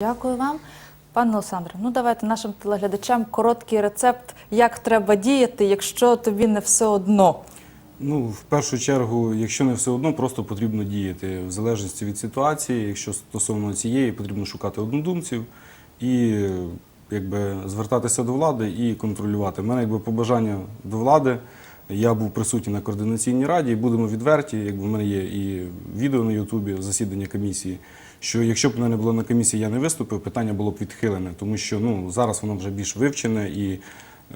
Дякую вам. Пане Олександре, ну давайте нашим телеглядачам короткий рецепт, як треба діяти, якщо тобі не все одно. Ну, в першу чергу, якщо не все одно, просто потрібно діяти в залежності від ситуації. Якщо стосовно цієї, потрібно шукати однодумців і якби звертатися до влади і контролювати. У мене якби побажання до влади. Я був присутній на координаційній раді, і будемо відверті. Якби в мене є і відео на Ютубі засідання комісії. Що якщо б мене не було на комісії, я не виступив, питання було б відхилене, тому що ну зараз воно вже більш вивчене і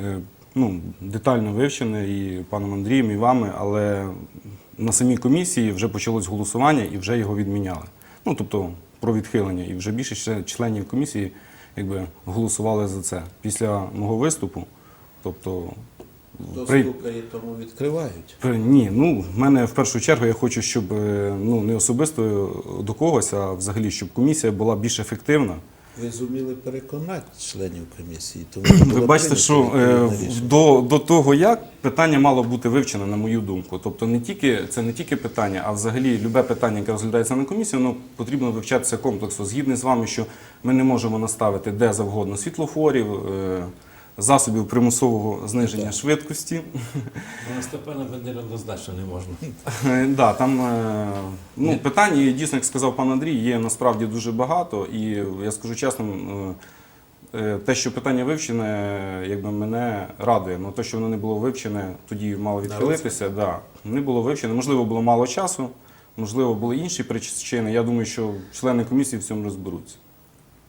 е, ну, детально вивчене і паном Андрієм, і вами, але на самій комісії вже почалось голосування і вже його відміняли. Ну тобто про відхилення, і вже більше членів комісії якби голосували за це після мого виступу. Тобто, Хто при- стукає, тому відкривають. При- Ні, ну в мене в першу чергу я хочу, щоб е, ну не особисто до когось, а взагалі, щоб комісія була більш ефективна. Ви зуміли переконати членів комісії, тому Ви бачите, що е, до, до того, як питання мало бути вивчене, на мою думку. Тобто, не тільки це не тільки питання, а взагалі любе питання, яке розглядається на комісії, воно потрібно вивчатися комплексно. Згідний з вами, що ми не можемо наставити де завгодно світлофорів. е, Засобів примусового зниження швидкості. На Степана Бендера однозначно не можна. Е, Да, там е, ну, питань, і дійсно, як сказав пан Андрій, є насправді дуже багато. І я скажу чесно, е, те, що питання вивчене, якби мене радує. Ну, те, що воно не було вивчене, тоді мало відхилитися. Да, не було вивчене. Можливо, було мало часу, можливо, були інші причини. Я думаю, що члени комісії в цьому розберуться.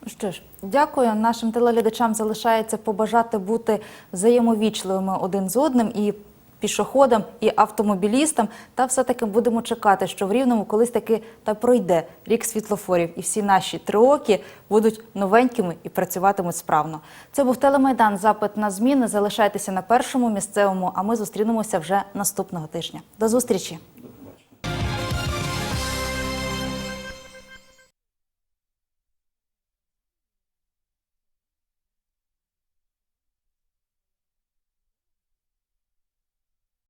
Що ж, дякую. Нашим телеглядачам залишається побажати бути взаємовічливими один з одним і пішоходам, і автомобілістам. Та все-таки будемо чекати, що в Рівному колись таки та пройде рік світлофорів, і всі наші триокі будуть новенькими і працюватимуть справно. Це був телемайдан. Запит на зміни. Залишайтеся на першому місцевому. А ми зустрінемося вже наступного тижня. До зустрічі.